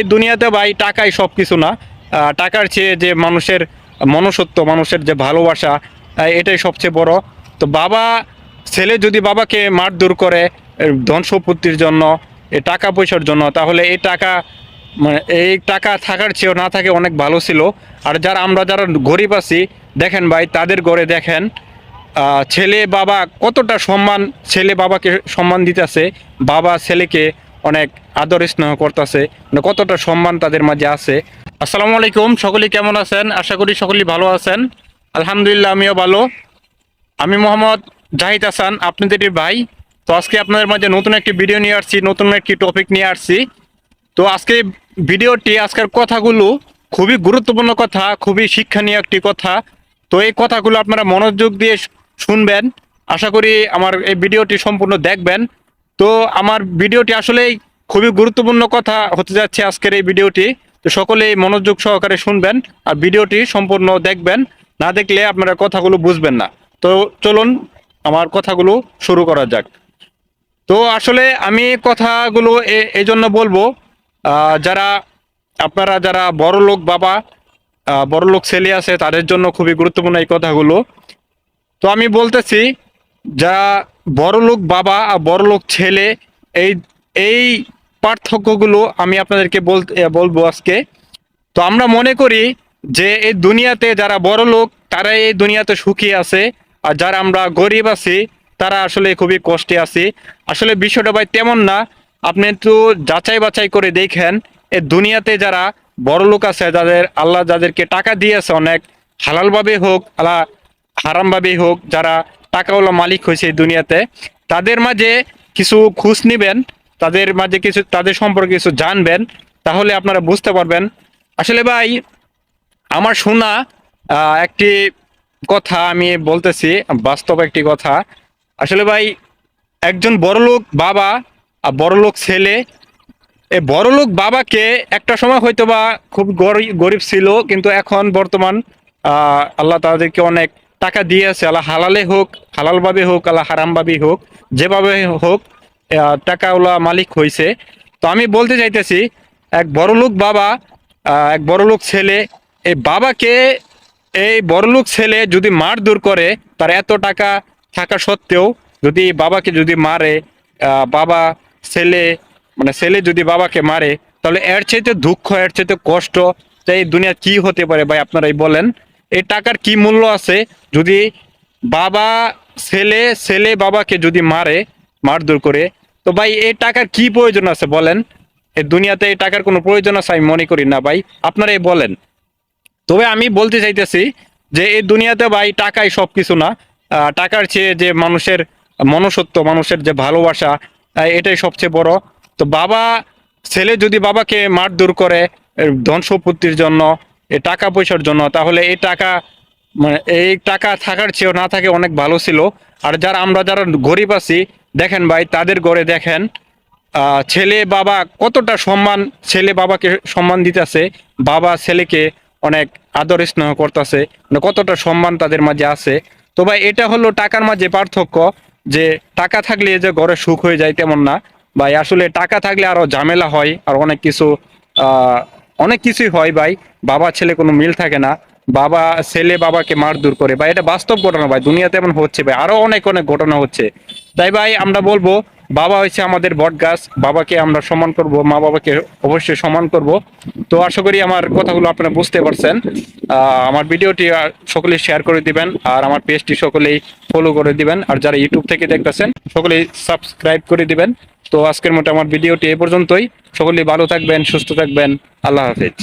এই দুনিয়াতে ভাই টাকাই সব কিছু না টাকার চেয়ে যে মানুষের মনসত্ব মানুষের যে ভালোবাসা এটাই সবচেয়ে বড়। তো বাবা, ছেলে যদি বাবাকে মারধর করে ধন সম্পত্তির জন্য, এ টাকা পয়সার জন্য, তাহলে এই টাকা মানে এই টাকা থাকার চেয়েও না থাকে, অনেক ভালো ছিল। আর যারা, আমরা যারা গরিব আছি, দেখেন ভাই, তাদের ঘরে দেখেন ছেলে বাবা কতটা সম্মান, ছেলে বাবাকে সম্মান দিতেছে, বাবা ছেলেকে অনেক আদর স্নেহ করতেছে মানে কতটা সম্মান তাদের মাঝে আছে। আসসালামু আলাইকুম, সকলেই কেমন আছেন? আশা করি সকলেই ভালো আছেন। আলহামদুলিল্লাহ, আমিও ভালো। আমি মোহাম্মদ জাহিদ হাসান আপনাদের ভাই। তো আজকে আপনাদের মাঝে নতুন একটি ভিডিও নিয়ে আসছি, নতুন একটি টপিক নিয়ে আসছি। তো আজকে ভিডিওটি আজকের কথাগুলো খুবই গুরুত্বপূর্ণ কথা, খুবই শিক্ষণীয় একটি কথা। তো এই কথাগুলো আপনারা মনোযোগ দিয়ে শুনবেন। আশা করি আমার এই ভিডিওটি সম্পূর্ণ দেখবেন। তো আমার ভিডিওটি আসলেই খুবই গুরুত্বপূর্ণ কথা হতে যাচ্ছে আজকের এই ভিডিওটি। তো সকলেই মনোযোগ সহকারে শুনবেন আর ভিডিওটি সম্পূর্ণ দেখবেন। না দেখলে আপনারা কথাগুলো বুঝবেন না। তো চলুন আমার কথাগুলো শুরু করা যাক। তো আসলে আমি কথাগুলো এই জন্য বলব যারা আপনারা যারা বড় লোক বাবা বড় লোক ছেলে আছে, তাদের জন্য খুবই গুরুত্বপূর্ণ এই কথাগুলো। তো আমি বলতেছি, যা বড় লোক বাবা আর বড় লোক ছেলে, এই এই পার্থক্যগুলো আমি আপনাদেরকে বলব আজকে। তো আমরা মনে করি যে এই দুনিয়াতে যারা বড় লোক তারা এই দুনিয়াতে সুখী আছে, আর যারা আমরা গরিব আছি, তারা আসলে খুবই কষ্টে আছি। আসলে বিষয়টা ভাই তেমন না, আপনি একটু যাচাই বাছাই করে দেখেন, এই দুনিয়াতে যারা বড় লোক আছে, যাদের আল্লাহ যাদেরকে টাকা দিয়েছে অনেক, হালালভাবে হোক আল্লাহ হারামভাবেই হোক, যারা টাকাওয়ালা মালিক হয়েছে এই দুনিয়াতে, তাদের মাঝে কিছু খোঁজ নিবেন তাদের মাঝে কিছু, তাদের সম্পর্কে কিছু জানবেন, তাহলে আপনারা বুঝতে পারবেন। আসলে ভাই, আমার শোনা একটি কথা আমি বলতেছি, বাস্তব একটি কথা। আসলে ভাই, একজন বড়লোক বাবা আর বড়লোক ছেলে, এই বড়লোক বাবাকে একটা সময় হয়তো বা খুব গরি- গরিব ছিল, কিন্তু এখন বর্তমান আল্লাহ তাদেরকে অনেক টাকা দিয়েছে, আল্লাহ হালালে হোক, হালালভাবে হোক, আল্লাহ হারামভাবেই হোক, যেভাবে হোক টাকাওয়ালা মালিক হয়েছে তো আমি বলতে চাইতেছি, এক বড়লোক বাবা এক বড়লোক ছেলে, এই বাবাকে এই বড়লোক ছেলে যদি মার দূর করে, তার এত টাকা থাকা সত্ত্বেও যদি বাবাকে যদি মারে বাবা ছেলে মানে ছেলে যদি বাবাকে মারে, তাহলে এর চাইতে দুঃখ, এর চাইতে কষ্ট তো এই দুনিয়া কি হতে পারে ভাই, আপনারাই বলেন। এই টাকার কি মূল্য আছে? যদি বাবা ছেলে ছেলে বাবাকে যদি মারে মারধর করে। তো ভাই, এই টাকার কি প্রয়োজন আছে বলেন? এই দুনিয়াতে এই টাকার কোনো প্রয়োজন আছে আমি মনে করি না ভাই। আপনারাই বলেন। তবে আমি বলতে চাইতেছি যে এই দুনিয়াতে ভাই টাকাই সব কিছু না টাকার চেয়ে যে মানুষের মনসত্ব মানুষের যে ভালোবাসা এটাই সবচেয়ে বড়। তো বাবা, ছেলে যদি বাবাকে মারধর করে ধন সম্পত্তির জন্য, এ, টাকা পয়সার জন্য, তাহলে এই টাকা মানে এই টাকা থাকার চেয়েও না থাকে, অনেক ভালো ছিল। আর যারা, আমরা যারা গরিব আছি দেখেন ভাই, তাদের ঘরে দেখেন ছেলে বাবা কতটা সম্মান, ছেলে বাবাকে সম্মান দিতেছে, বাবা ছেলেকে অনেক আদর স্নেহ করতেছে মানে কতটা সম্মান তাদের মাঝে আছে। তো ভাই, এটা হলো টাকার মাঝে পার্থক্য, যে টাকা থাকলে যে ঘরে সুখ হয়ে যায় তেমন না। ভাই, আসলে টাকা থাকলে আরও ঝামেলা হয়, আর অনেক কিছু অনেক কিছুই হয় ভাই, বাবা ছেলে কোনো মিল থাকে না। বাবা ছেলে বাবাকে মারধর করে। ভাই এটা বাস্তব ঘটনা ভাই দুনিয়াতে এমন হচ্ছে ভাই আরও অনেক অনেক ঘটনা হচ্ছে। তাই ভাই আমরা বলব বাবা হচ্ছে আমাদের বট গাছ বাবাকে আমরা সম্মান করব মা বাবাকে অবশ্যই সম্মান করব। তো আশা করি আমার কথাগুলো আপনারা বুঝতে পারছেন। আমার ভিডিওটি আহ, সকলেই শেয়ার করে দিবেন আর আমার পেজটি সকলেই ফলো করে দিবেন আর যারা ইউটিউব থেকে দেখতেছেন সকলেই সাবস্ক্রাইব করে দিবেন। তো আজকের মতো আমার ভিডিওটি এ পর্যন্তই। সকলেই ভালো থাকবেন সুস্থ থাকবেন। আল্লাহ হাফেজ।